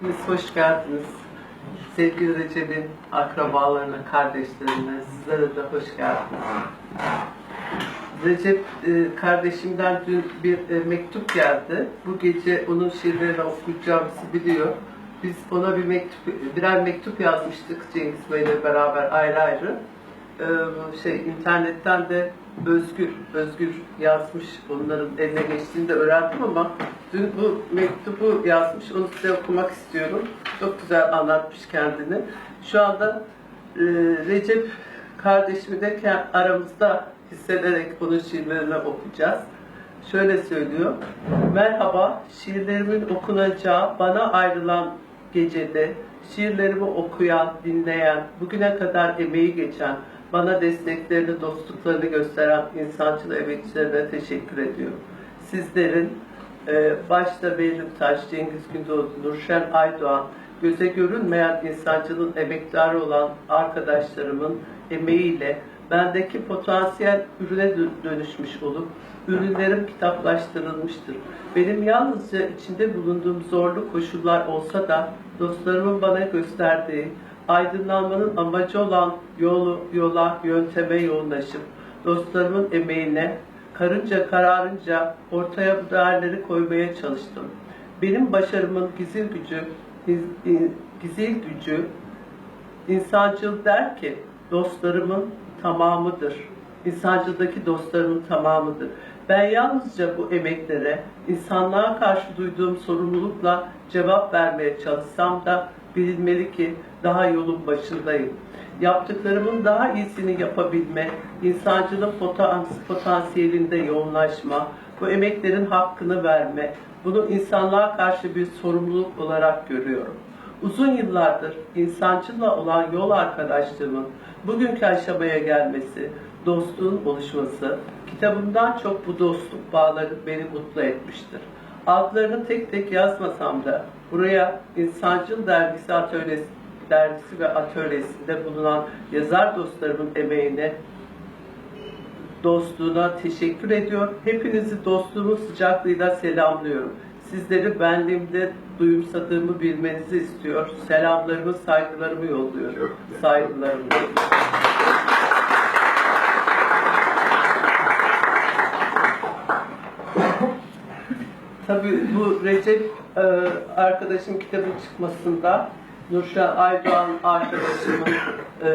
Siz hoş geldiniz. Sevgili Recep'in akrabalarına, kardeşlerine, sizlere de hoş geldiniz. Recep e, kardeşimden dün bir e, mektup geldi. Bu gece onun şiirlerini okuyacağımızı biliyor. Biz ona bir mektup, birer mektup yazmıştık Cengiz Bey'le beraber ayrı ayrı. E, şey internetten de Özgür, Özgür yazmış. Onların eline geçtiğini de öğrendim ama dün bu mektubu yazmış. Onu size okumak istiyorum. Çok güzel anlatmış kendini. Şu anda e, Recep kardeşimi de aramızda hissederek onun şiirlerini okuyacağız. Şöyle söylüyor. Merhaba, şiirlerimin okunacağı bana ayrılan gecede şiirlerimi okuyan, dinleyen, bugüne kadar emeği geçen, bana desteklerini, dostluklarını gösteren insancıl emekçilerine teşekkür ediyorum. Sizlerin e, başta Beyriktaş, Cengiz Gündoğdu, Nurşen Aydoğan, göze görünmeyen insancılığın emektarı olan arkadaşlarımın emeğiyle bendeki potansiyel ürüne dö- dönüşmüş olup ürünlerim kitaplaştırılmıştır. Benim yalnızca içinde bulunduğum zorlu koşullar olsa da dostlarımın bana gösterdiği aydınlanmanın amacı olan yolu, yola, yönteme yoğunlaşıp dostlarımın emeğine karınca kararınca ortaya bu değerleri koymaya çalıştım. Benim başarımın gizil gücü, giz- gizil gücü İnsancıl der ki dostlarımın tamamıdır. İnsancıldaki dostlarımın tamamıdır. Ben yalnızca bu emeklere insanlığa karşı duyduğum sorumlulukla cevap vermeye çalışsam da bilinmeli ki daha yolun başındayım. Yaptıklarımın daha iyisini yapabilme, insancılığın potans- potansiyelinde yoğunlaşma, bu emeklerin hakkını verme, bunu insanlığa karşı bir sorumluluk olarak görüyorum. Uzun yıllardır insancılla olan yol arkadaşlığımın bugünkü aşamaya gelmesi, dostluğun oluşması, kitabımdan çok bu dostluk bağları beni mutlu etmiştir. Adlarını tek tek yazmasam da buraya İnsancıl Dergisi Atölyesi, dergisi ve atölyesinde bulunan yazar dostlarımın emeğine dostluğuna teşekkür ediyor. Hepinizi dostluğumun sıcaklığıyla selamlıyorum. Sizleri benliğimde duyumsadığımı bilmenizi istiyor. Selamlarımı, saygılarımı yolluyorum. Saygılarımı. Tabii bu Recep e, arkadaşım kitabın çıkmasında Nurşen Aydoğan arkadaşımın e,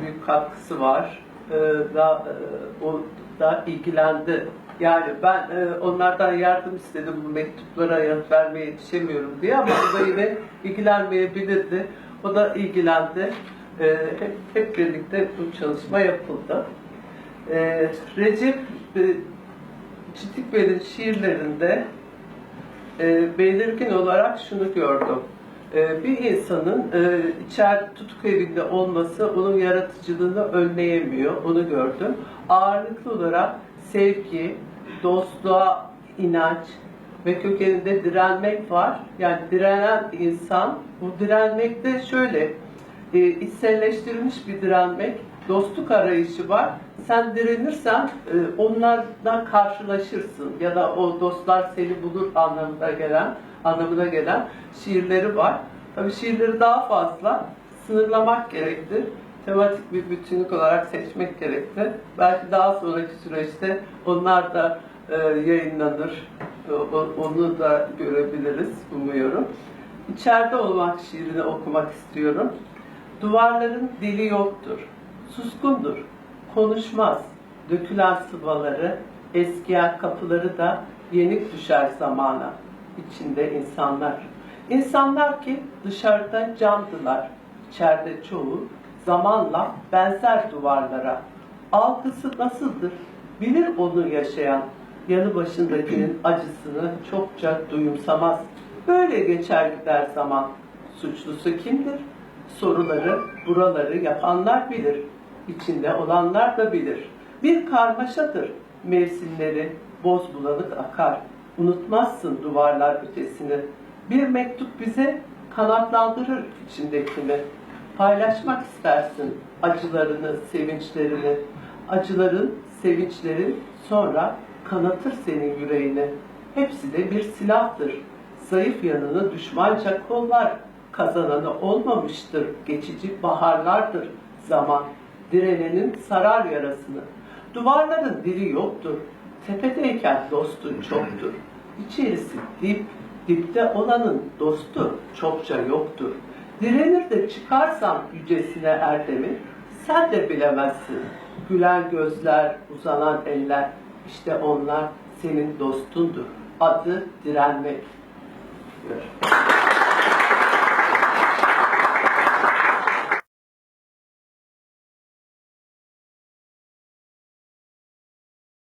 büyük katkısı var. E, da, e, o da ilgilendi. Yani ben e, onlardan yardım istedim bu mektuplara yanıt vermeye yetişemiyorum diye ama o da yine ilgilenmeyebilirdi. O da ilgilendi. E, hep, hep birlikte bu çalışma yapıldı. E, Recep e, Çitik Bey'in şiirlerinde e, belirgin olarak şunu gördüm. E, bir insanın e, içer tutuk evinde olması onun yaratıcılığını önleyemiyor. Onu gördüm. Ağırlıklı olarak sevgi, dostluğa inanç ve kökeninde direnmek var. Yani direnen insan, bu direnmek de şöyle, e, içselleştirilmiş bir direnmek, dostluk arayışı var. Sen direnirsen e, onlarla karşılaşırsın ya da o dostlar seni bulur anlamına gelen anlamına gelen şiirleri var. Tabii şiirleri daha fazla sınırlamak gerektir. Tematik bir bütünlük olarak seçmek gerektir. Belki daha sonraki süreçte onlar da e, yayınlanır. E, onu da görebiliriz umuyorum. İçeride olmak şiirini okumak istiyorum. Duvarların dili yoktur. Suskundur. Konuşmaz. Dökülen sıvaları, eskiyen kapıları da yenik düşer zamana. İçinde insanlar. İnsanlar ki dışarıda candılar. İçeride çoğu zamanla benzer duvarlara. Algısı nasıldır? Bilir onu yaşayan. Yanı başındakinin acısını çokça duyumsamaz. Böyle geçer gider zaman. Suçlusu kimdir? Soruları, buraları yapanlar bilir. İçinde olanlar da bilir. Bir karmaşadır mevsimleri, boz bulanık akar. Unutmazsın duvarlar ötesini. Bir mektup bize kanatlandırır içindekini. Paylaşmak istersin acılarını, sevinçlerini. Acıların, sevinçlerin sonra kanatır senin yüreğini. Hepsi de bir silahtır. Zayıf yanını düşmanca kollar. Kazananı olmamıştır. Geçici baharlardır zaman. Direnenin sarar yarasını. Duvarların dili yoktur. Tepedeyken dostun çoktur. İçerisi dip, dipte olanın dostu çokça yoktur. Direnir de çıkarsan yücesine erdemi, sen de bilemezsin. Gülen gözler, uzanan eller, işte onlar senin dostundur. Adı direnmek. diyor.